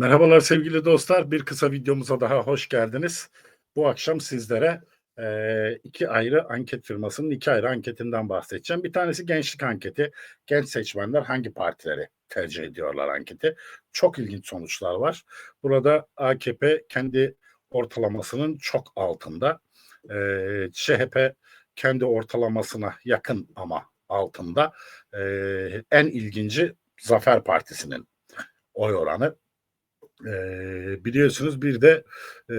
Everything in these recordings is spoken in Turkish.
Merhabalar sevgili dostlar. Bir kısa videomuza daha hoş geldiniz. Bu akşam sizlere e, iki ayrı anket firmasının iki ayrı anketinden bahsedeceğim. Bir tanesi gençlik anketi. Genç seçmenler hangi partileri tercih ediyorlar anketi. Çok ilginç sonuçlar var. Burada AKP kendi ortalamasının çok altında. E, CHP kendi ortalamasına yakın ama altında. E, en ilginci Zafer Partisi'nin oy oranı. Ee, biliyorsunuz bir de e,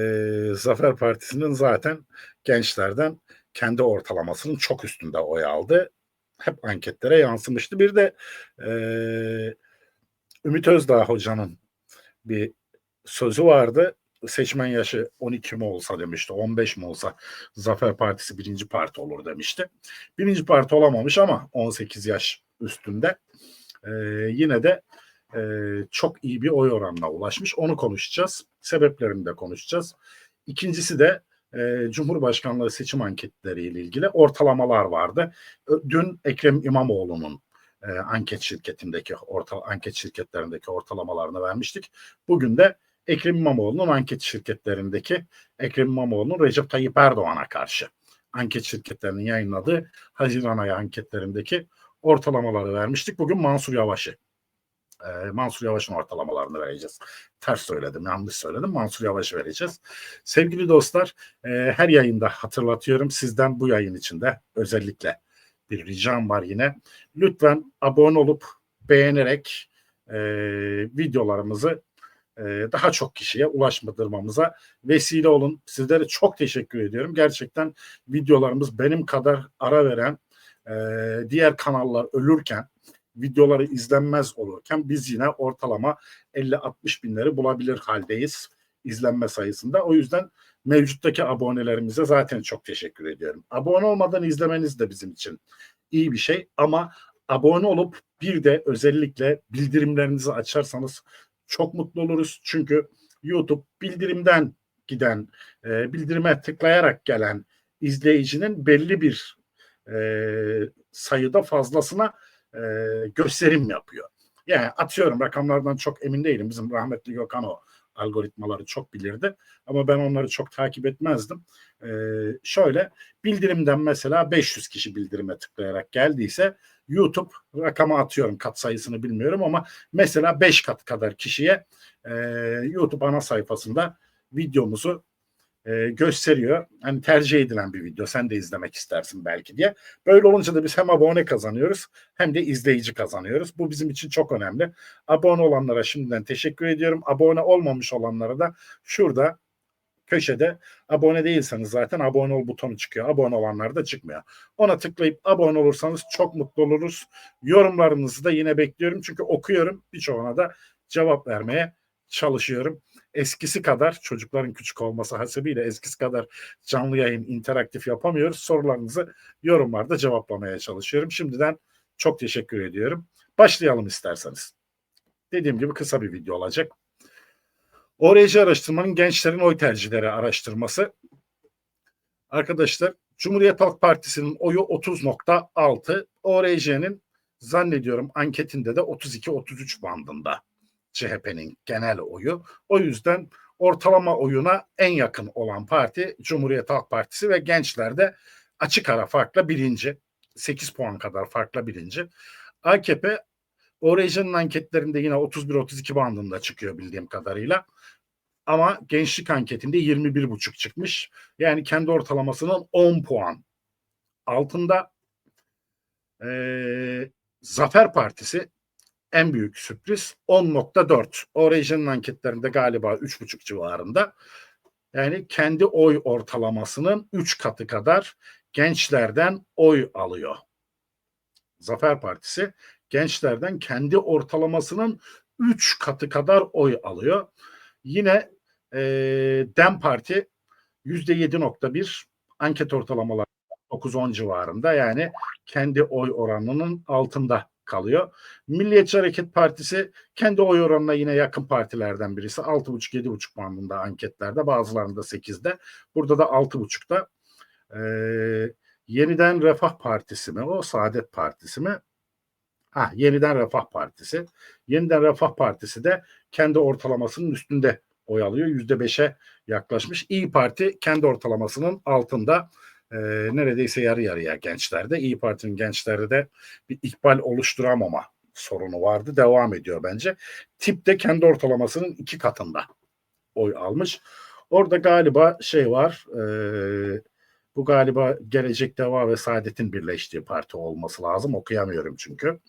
Zafer Partisi'nin zaten gençlerden kendi ortalamasının çok üstünde oy aldı. Hep anketlere yansımıştı. Bir de e, Ümit Özdağ Hoca'nın bir sözü vardı. Seçmen yaşı 12 mi olsa demişti, 15 mi olsa Zafer Partisi birinci parti olur demişti. Birinci parti olamamış ama 18 yaş üstünde. E, yine de e, çok iyi bir oy oranına ulaşmış. Onu konuşacağız. Sebeplerini de konuşacağız. İkincisi de e, Cumhurbaşkanlığı seçim anketleriyle ilgili ortalamalar vardı. Dün Ekrem İmamoğlu'nun e, anket şirketindeki orta anket şirketlerindeki ortalamalarını vermiştik. Bugün de Ekrem İmamoğlu'nun anket şirketlerindeki Ekrem İmamoğlu'nun Recep Tayyip Erdoğan'a karşı anket şirketlerinin yayınladığı Haziran ayı anketlerindeki ortalamaları vermiştik. Bugün Mansur Yavaş'ı e, Mansur Yavaş'ın ortalamalarını vereceğiz. Ters söyledim, yanlış söyledim. Mansur Yavaş'ı vereceğiz. Sevgili dostlar, e, her yayında hatırlatıyorum sizden bu yayın içinde özellikle bir ricam var yine. Lütfen abone olup beğenerek e, videolarımızı e, daha çok kişiye ulaştırmamıza vesile olun. Sizlere çok teşekkür ediyorum. Gerçekten videolarımız benim kadar ara veren e, diğer kanallar ölürken videoları izlenmez olurken biz yine ortalama 50-60 binleri bulabilir haldeyiz izlenme sayısında. O yüzden mevcuttaki abonelerimize zaten çok teşekkür ediyorum. Abone olmadan izlemeniz de bizim için iyi bir şey ama abone olup bir de özellikle bildirimlerinizi açarsanız çok mutlu oluruz. Çünkü YouTube bildirimden giden, e, bildirime tıklayarak gelen izleyicinin belli bir e, sayıda fazlasına e, gösterim yapıyor. Yani atıyorum rakamlardan çok emin değilim. Bizim rahmetli Gökhan o algoritmaları çok bilirdi. Ama ben onları çok takip etmezdim. Ee, şöyle bildirimden mesela 500 kişi bildirime tıklayarak geldiyse YouTube rakamı atıyorum kat sayısını bilmiyorum ama mesela 5 kat kadar kişiye e, YouTube ana sayfasında videomuzu e, gösteriyor. Hani tercih edilen bir video. Sen de izlemek istersin belki diye. Böyle olunca da biz hem abone kazanıyoruz hem de izleyici kazanıyoruz. Bu bizim için çok önemli. Abone olanlara şimdiden teşekkür ediyorum. Abone olmamış olanlara da şurada köşede abone değilseniz zaten abone ol butonu çıkıyor. Abone olanlar da çıkmıyor. Ona tıklayıp abone olursanız çok mutlu oluruz. Yorumlarınızı da yine bekliyorum. Çünkü okuyorum. Birçoğuna da cevap vermeye çalışıyorum eskisi kadar çocukların küçük olması hasebiyle eskisi kadar canlı yayın interaktif yapamıyoruz. Sorularınızı yorumlarda cevaplamaya çalışıyorum. Şimdiden çok teşekkür ediyorum. Başlayalım isterseniz. Dediğim gibi kısa bir video olacak. ORC araştırmanın gençlerin oy tercihleri araştırması. Arkadaşlar Cumhuriyet Halk Partisi'nin oyu 30.6. ORC'nin zannediyorum anketinde de 32-33 bandında. CHP'nin genel oyu. O yüzden ortalama oyuna en yakın olan parti Cumhuriyet Halk Partisi ve gençlerde açık ara farkla birinci. 8 puan kadar farkla birinci. AKP Orejin'in anketlerinde yine 31-32 bandında çıkıyor bildiğim kadarıyla. Ama gençlik anketinde 21,5 çıkmış. Yani kendi ortalamasının 10 puan altında. Ee, Zafer Partisi en büyük sürpriz 10.4. Origin'in anketlerinde galiba 3.5 civarında. Yani kendi oy ortalamasının 3 katı kadar gençlerden oy alıyor. Zafer Partisi gençlerden kendi ortalamasının 3 katı kadar oy alıyor. Yine e, Dem Parti %7.1 anket ortalamaları 9-10 civarında yani kendi oy oranının altında kalıyor. Milliyetçi Hareket Partisi kendi oy oranına yine yakın partilerden birisi. 6,5-7,5 bandında anketlerde bazılarında 8'de. Burada da 6,5'da. Ee, yeniden Refah Partisi mi o? Saadet Partisi mi? Ha, Yeniden Refah Partisi. Yeniden Refah Partisi de kendi ortalamasının üstünde oy alıyor. Yüzde beşe yaklaşmış. İyi Parti kendi ortalamasının altında e, neredeyse yarı yarıya gençlerde. İyi Parti'nin gençlerde de bir ikbal oluşturamama sorunu vardı. Devam ediyor bence. Tip de kendi ortalamasının iki katında oy almış. Orada galiba şey var. E, bu galiba Gelecek Deva ve Saadet'in birleştiği parti olması lazım. Okuyamıyorum çünkü.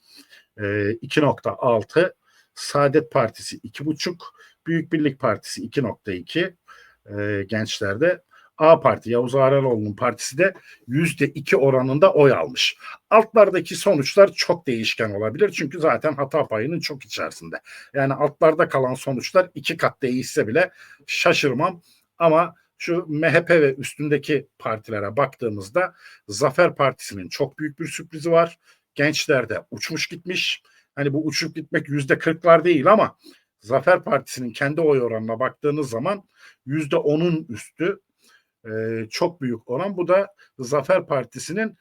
E, 2.6 Saadet Partisi 2.5 Büyük Birlik Partisi 2.2 e, gençlerde A Parti Yavuz Ağraloğlu'nun partisi de yüzde iki oranında oy almış. Altlardaki sonuçlar çok değişken olabilir çünkü zaten hata payının çok içerisinde. Yani altlarda kalan sonuçlar iki kat değişse bile şaşırmam ama şu MHP ve üstündeki partilere baktığımızda Zafer Partisi'nin çok büyük bir sürprizi var. Gençlerde uçmuş gitmiş. Hani bu uçup gitmek yüzde kırklar değil ama Zafer Partisi'nin kendi oy oranına baktığınız zaman yüzde onun üstü e, çok büyük oran. Bu da Zafer Partisi'nin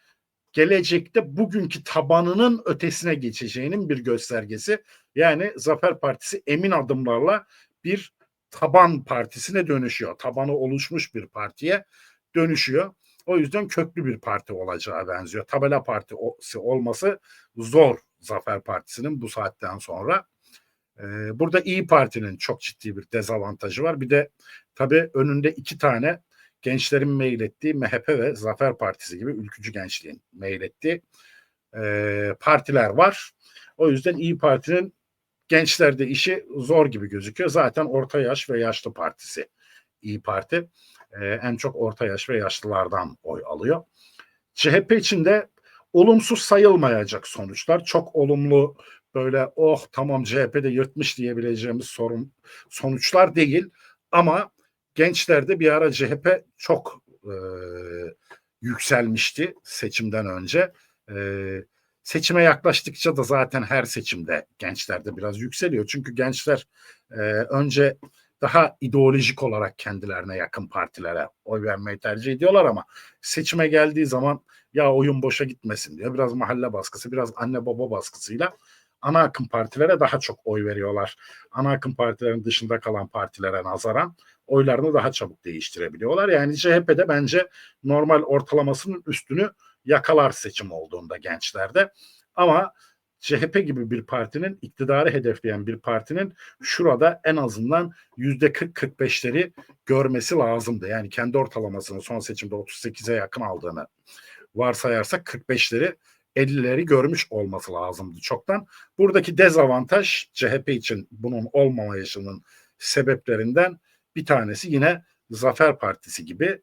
gelecekte bugünkü tabanının ötesine geçeceğinin bir göstergesi. Yani Zafer Partisi emin adımlarla bir taban partisine dönüşüyor. Tabanı oluşmuş bir partiye dönüşüyor. O yüzden köklü bir parti olacağı benziyor. Tabela partisi olması zor Zafer Partisi'nin bu saatten sonra. Ee, burada İyi Parti'nin çok ciddi bir dezavantajı var. Bir de tabii önünde iki tane gençlerin meylettiği MHP ve Zafer Partisi gibi ülkücü gençliğin meylettiği e, partiler var. O yüzden İyi Parti'nin gençlerde işi zor gibi gözüküyor. Zaten orta yaş ve yaşlı partisi İyi Parti. E, en çok orta yaş ve yaşlılardan oy alıyor. CHP için de olumsuz sayılmayacak sonuçlar. Çok olumlu böyle oh tamam CHP'de yırtmış diyebileceğimiz sorun sonuçlar değil. Ama gençlerde bir ara CHP çok e, yükselmişti seçimden önce. E, seçime yaklaştıkça da zaten her seçimde gençlerde biraz yükseliyor. Çünkü gençler e, önce daha ideolojik olarak kendilerine yakın partilere oy vermeyi tercih ediyorlar ama seçime geldiği zaman ya oyun boşa gitmesin diyor. Biraz mahalle baskısı, biraz anne baba baskısıyla ana akım partilere daha çok oy veriyorlar. Ana akım partilerin dışında kalan partilere nazaran oylarını daha çabuk değiştirebiliyorlar. Yani CHP'de bence normal ortalamasının üstünü yakalar seçim olduğunda gençlerde. Ama CHP gibi bir partinin iktidarı hedefleyen bir partinin şurada en azından yüzde 40-45'leri görmesi lazımdı. Yani kendi ortalamasını son seçimde 38'e yakın aldığını varsayarsak 45'leri 50'leri görmüş olması lazımdı çoktan. Buradaki dezavantaj CHP için bunun olmamayışının sebeplerinden bir tanesi yine Zafer Partisi gibi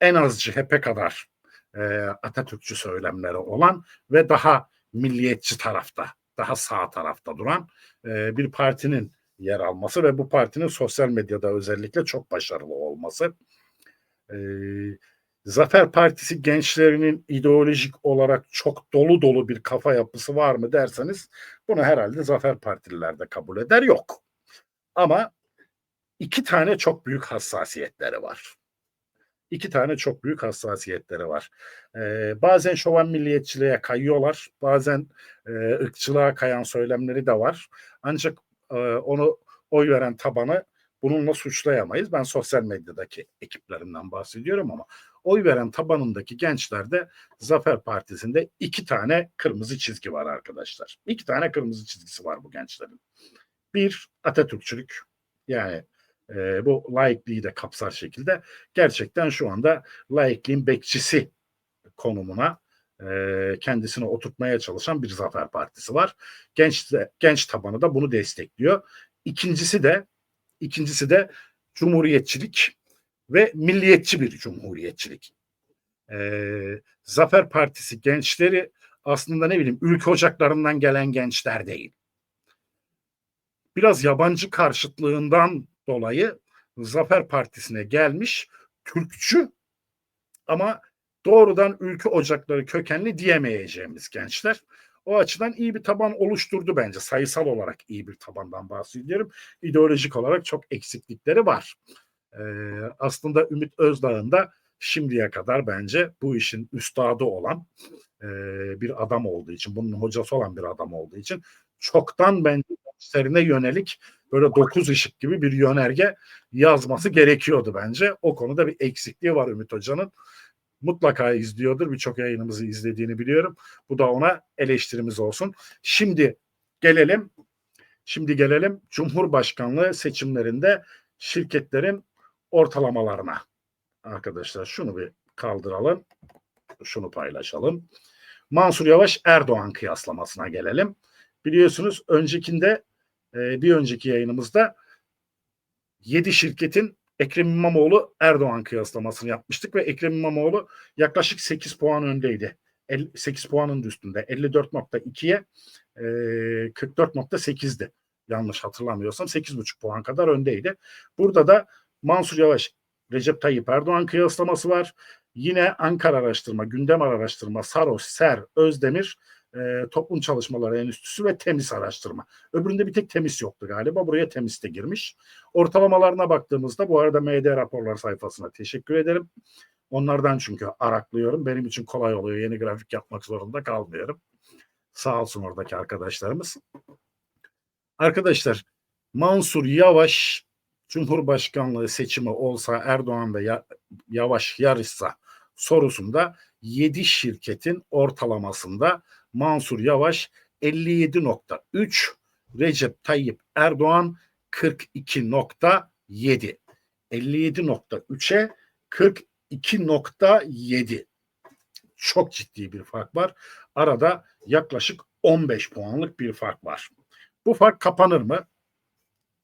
en az CHP kadar e, Atatürkçü söylemleri olan ve daha milliyetçi tarafta, daha sağ tarafta duran e, bir partinin yer alması ve bu partinin sosyal medyada özellikle çok başarılı olması. E, Zafer Partisi gençlerinin ideolojik olarak çok dolu dolu bir kafa yapısı var mı derseniz bunu herhalde Zafer Partililer de kabul eder yok. Ama iki tane çok büyük hassasiyetleri var. İki tane çok büyük hassasiyetleri var. Ee, bazen şoven milliyetçiliğe kayıyorlar, bazen e, ırkçılığa kayan söylemleri de var. Ancak e, onu oy veren tabanı bununla suçlayamayız. Ben sosyal medyadaki ekiplerinden bahsediyorum ama oy veren tabanındaki gençlerde Zafer Partisi'nde iki tane kırmızı çizgi var arkadaşlar. İki tane kırmızı çizgisi var bu gençlerin. Bir Atatürkçülük yani e, bu laikliği de kapsar şekilde gerçekten şu anda laikliğin bekçisi konumuna e, kendisini oturtmaya çalışan bir Zafer Partisi var. Genç de, genç tabanı da bunu destekliyor. İkincisi de ikincisi de cumhuriyetçilik ve milliyetçi bir cumhuriyetçilik. Ee, Zafer Partisi gençleri aslında ne bileyim ülke ocaklarından gelen gençler değil. Biraz yabancı karşıtlığından dolayı Zafer Partisi'ne gelmiş Türkçü ama doğrudan ülke ocakları kökenli diyemeyeceğimiz gençler. O açıdan iyi bir taban oluşturdu bence. Sayısal olarak iyi bir tabandan bahsediyorum. İdeolojik olarak çok eksiklikleri var. Ee, aslında Ümit Özdağ'ın da şimdiye kadar bence bu işin üstadı olan e, bir adam olduğu için, bunun hocası olan bir adam olduğu için çoktan bence gençlerine yönelik böyle dokuz ışık gibi bir yönerge yazması gerekiyordu bence. O konuda bir eksikliği var Ümit Hoca'nın. Mutlaka izliyordur. Birçok yayınımızı izlediğini biliyorum. Bu da ona eleştirimiz olsun. Şimdi gelelim Şimdi gelelim Cumhurbaşkanlığı seçimlerinde şirketlerin ortalamalarına. Arkadaşlar şunu bir kaldıralım. Şunu paylaşalım. Mansur Yavaş Erdoğan kıyaslamasına gelelim. Biliyorsunuz öncekinde e, bir önceki yayınımızda 7 şirketin Ekrem İmamoğlu Erdoğan kıyaslamasını yapmıştık ve Ekrem İmamoğlu yaklaşık 8 puan öndeydi. 8 puanın üstünde 54.2'ye e, 44.8'di. Yanlış hatırlamıyorsam 8,5 puan kadar öndeydi. Burada da Mansur Yavaş Recep Tayyip Erdoğan kıyaslaması var. Yine Ankara Araştırma, Gündem Araştırma, Saros, Ser, Özdemir, e, Toplum Çalışmaları Enstitüsü ve Temiz Araştırma. Öbüründe bir tek Temiz yoktu galiba. Buraya Temiz de girmiş. Ortalamalarına baktığımızda bu arada MD raporlar sayfasına teşekkür ederim. Onlardan çünkü araklıyorum. Benim için kolay oluyor. Yeni grafik yapmak zorunda kalmıyorum. Sağ olsun oradaki arkadaşlarımız. Arkadaşlar Mansur Yavaş Cumhurbaşkanlığı seçimi olsa Erdoğan ve Yavaş yarışsa sorusunda 7 şirketin ortalamasında Mansur Yavaş 57.3, Recep Tayyip Erdoğan 42.7. 57.3'e 42.7. Çok ciddi bir fark var. Arada yaklaşık 15 puanlık bir fark var. Bu fark kapanır mı?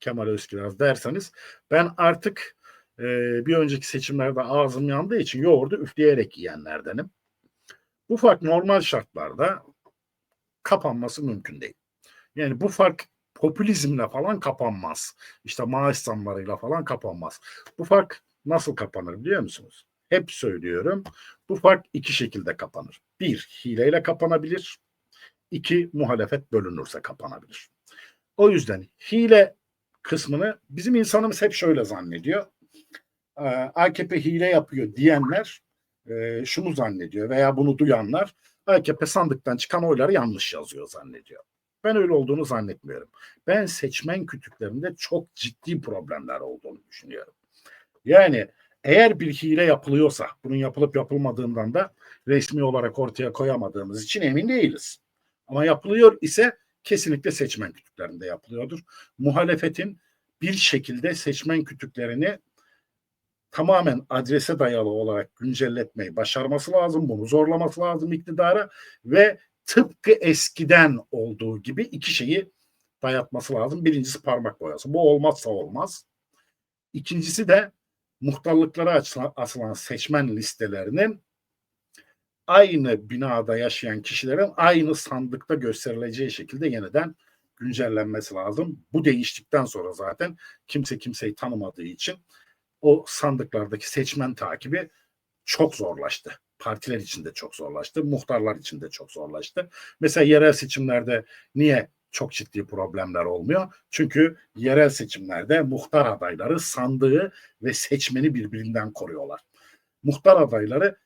Kemal Özkiraz derseniz ben artık e, bir önceki seçimlerde ağzım yandığı için yoğurdu üfleyerek yiyenlerdenim. Bu fark normal şartlarda kapanması mümkün değil. Yani bu fark popülizmle falan kapanmaz. İşte maaş zamlarıyla falan kapanmaz. Bu fark nasıl kapanır biliyor musunuz? Hep söylüyorum. Bu fark iki şekilde kapanır. Bir, hileyle kapanabilir. İki, muhalefet bölünürse kapanabilir. O yüzden hile kısmını bizim insanımız hep şöyle zannediyor. Ee, AKP hile yapıyor diyenler e, şunu zannediyor veya bunu duyanlar AKP sandıktan çıkan oyları yanlış yazıyor zannediyor. Ben öyle olduğunu zannetmiyorum. Ben seçmen kütüklerinde çok ciddi problemler olduğunu düşünüyorum. Yani eğer bir hile yapılıyorsa bunun yapılıp yapılmadığından da resmi olarak ortaya koyamadığımız için emin değiliz. Ama yapılıyor ise kesinlikle seçmen kütüklerinde yapılıyordur. Muhalefetin bir şekilde seçmen kütüklerini tamamen adrese dayalı olarak güncelletmeyi başarması lazım. Bunu zorlaması lazım iktidara ve tıpkı eskiden olduğu gibi iki şeyi dayatması lazım. Birincisi parmak boyası. Bu olmazsa olmaz. İkincisi de muhtarlıklara açılan, asılan seçmen listelerinin aynı binada yaşayan kişilerin aynı sandıkta gösterileceği şekilde yeniden güncellenmesi lazım. Bu değiştikten sonra zaten kimse kimseyi tanımadığı için o sandıklardaki seçmen takibi çok zorlaştı. Partiler için de çok zorlaştı, muhtarlar için de çok zorlaştı. Mesela yerel seçimlerde niye çok ciddi problemler olmuyor? Çünkü yerel seçimlerde muhtar adayları sandığı ve seçmeni birbirinden koruyorlar. Muhtar adayları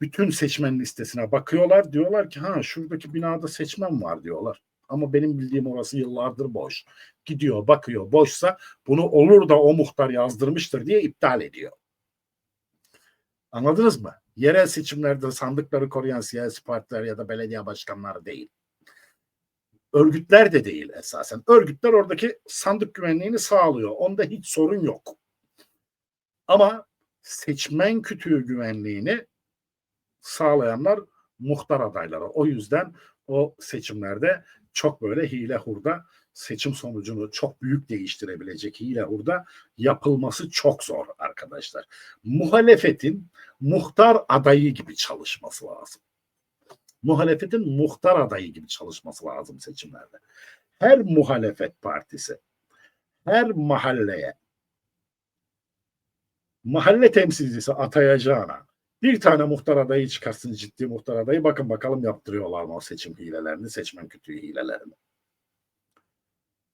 bütün seçmen listesine bakıyorlar. Diyorlar ki ha şuradaki binada seçmen var diyorlar. Ama benim bildiğim orası yıllardır boş. Gidiyor bakıyor boşsa bunu olur da o muhtar yazdırmıştır diye iptal ediyor. Anladınız mı? Yerel seçimlerde sandıkları koruyan siyasi partiler ya da belediye başkanları değil. Örgütler de değil esasen. Örgütler oradaki sandık güvenliğini sağlıyor. Onda hiç sorun yok. Ama seçmen kütüğü güvenliğini sağlayanlar muhtar adayları. O yüzden o seçimlerde çok böyle hile hurda seçim sonucunu çok büyük değiştirebilecek hile hurda yapılması çok zor arkadaşlar. Muhalefetin muhtar adayı gibi çalışması lazım. Muhalefetin muhtar adayı gibi çalışması lazım seçimlerde. Her muhalefet partisi her mahalleye mahalle temsilcisi atayacağına bir tane muhtar adayı çıkarsın ciddi muhtar adayı. Bakın bakalım yaptırıyorlar mı o seçim hilelerini, seçmen kütüğü hilelerini.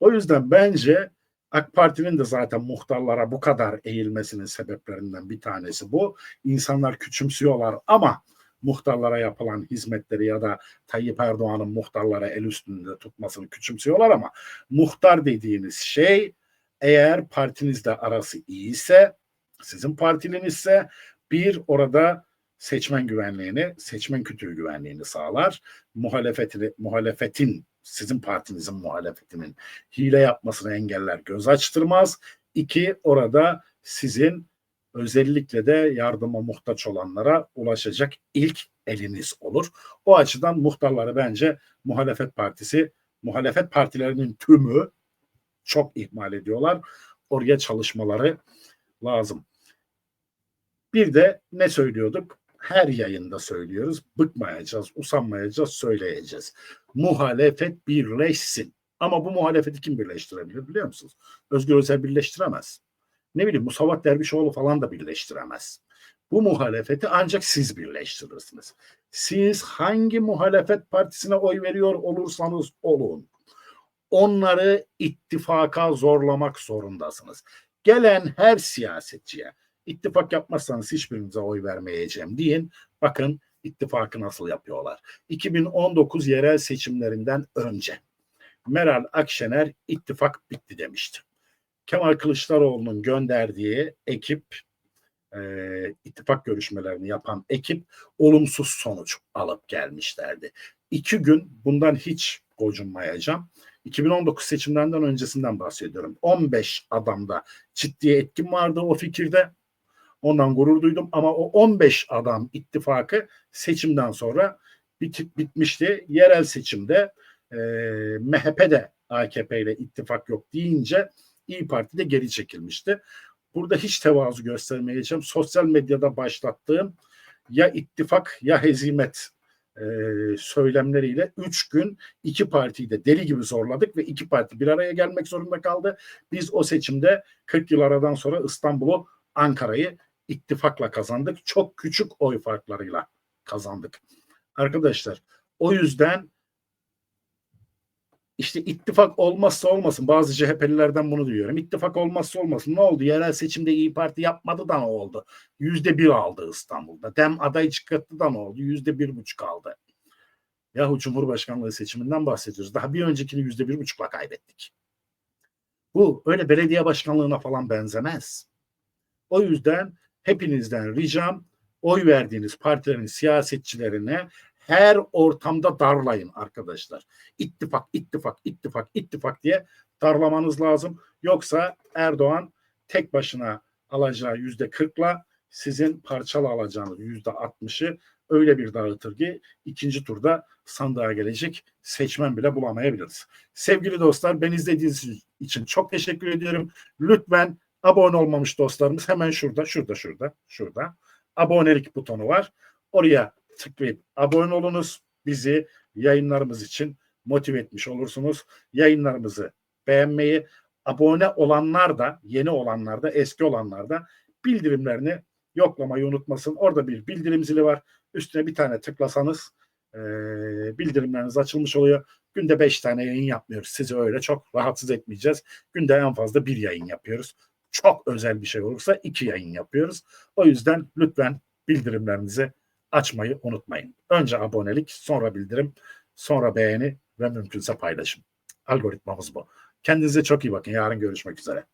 O yüzden bence AK Parti'nin de zaten muhtarlara bu kadar eğilmesinin sebeplerinden bir tanesi bu. İnsanlar küçümsüyorlar ama muhtarlara yapılan hizmetleri ya da Tayyip Erdoğan'ın muhtarlara el üstünde tutmasını küçümsüyorlar ama muhtar dediğiniz şey eğer partinizle arası iyiyse, sizin partilinizse bir orada seçmen güvenliğini, seçmen kütüğü güvenliğini sağlar. Muhalefetini, muhalefetin, sizin partinizin muhalefetinin hile yapmasını engeller, göz açtırmaz. İki, orada sizin özellikle de yardıma muhtaç olanlara ulaşacak ilk eliniz olur. O açıdan muhtarları bence muhalefet partisi, muhalefet partilerinin tümü çok ihmal ediyorlar. Oraya çalışmaları lazım. Bir de ne söylüyorduk? Her yayında söylüyoruz. Bıkmayacağız, usanmayacağız, söyleyeceğiz. Muhalefet birleşsin. Ama bu muhalefeti kim birleştirebilir biliyor musunuz? Özgür Özel birleştiremez. Ne bileyim Musavat Dervişoğlu falan da birleştiremez. Bu muhalefeti ancak siz birleştirirsiniz. Siz hangi muhalefet partisine oy veriyor olursanız olun onları ittifaka zorlamak zorundasınız. Gelen her siyasetçiye ittifak yapmazsanız hiçbirinize oy vermeyeceğim deyin. Bakın ittifakı nasıl yapıyorlar. 2019 yerel seçimlerinden önce Meral Akşener ittifak bitti demişti. Kemal Kılıçdaroğlu'nun gönderdiği ekip e, ittifak görüşmelerini yapan ekip olumsuz sonuç alıp gelmişlerdi. İki gün bundan hiç gocunmayacağım. 2019 seçimlerinden öncesinden bahsediyorum. 15 adamda ciddi etkim vardı o fikirde. Ondan gurur duydum ama o 15 adam ittifakı seçimden sonra bit, bitmişti. Yerel seçimde e, MHP de AKP ile ittifak yok deyince İyi Parti de geri çekilmişti. Burada hiç tevazu göstermeyeceğim. Sosyal medyada başlattığım ya ittifak ya hezimet e, söylemleriyle üç gün iki partiyi de deli gibi zorladık ve iki parti bir araya gelmek zorunda kaldı. Biz o seçimde 40 yıl aradan sonra İstanbul'u, Ankara'yı ittifakla kazandık. Çok küçük oy farklarıyla kazandık. Arkadaşlar o yüzden işte ittifak olmazsa olmasın. Bazı CHP'lilerden bunu duyuyorum. İttifak olmazsa olmasın. Ne oldu? Yerel seçimde İyi Parti yapmadı da ne oldu? Yüzde bir aldı İstanbul'da. Dem aday çıkarttı da ne oldu? Yüzde bir buçuk aldı. Yahu Cumhurbaşkanlığı seçiminden bahsediyoruz. Daha bir öncekini yüzde bir buçukla kaybettik. Bu öyle belediye başkanlığına falan benzemez. O yüzden hepinizden ricam oy verdiğiniz partilerin siyasetçilerine her ortamda darlayın arkadaşlar. İttifak, ittifak, ittifak, ittifak diye darlamanız lazım. Yoksa Erdoğan tek başına alacağı yüzde kırkla sizin parçalı alacağınız yüzde altmışı öyle bir dağıtır ki ikinci turda sandığa gelecek seçmen bile bulamayabiliriz. Sevgili dostlar ben izlediğiniz için çok teşekkür ediyorum. Lütfen abone olmamış dostlarımız hemen şurada, şurada, şurada, şurada abonelik butonu var. Oraya tıklayıp abone olunuz. Bizi yayınlarımız için motive etmiş olursunuz. Yayınlarımızı beğenmeyi, abone olanlar da, yeni olanlar da, eski olanlar da bildirimlerini yoklamayı unutmasın. Orada bir bildirim zili var. Üstüne bir tane tıklasanız e, bildirimleriniz açılmış oluyor. Günde beş tane yayın yapmıyoruz. Sizi öyle çok rahatsız etmeyeceğiz. Günde en fazla bir yayın yapıyoruz. Çok özel bir şey olursa iki yayın yapıyoruz. O yüzden lütfen bildirimlerinizi açmayı unutmayın. Önce abonelik, sonra bildirim, sonra beğeni ve mümkünse paylaşım. Algoritmamız bu. Kendinize çok iyi bakın. Yarın görüşmek üzere.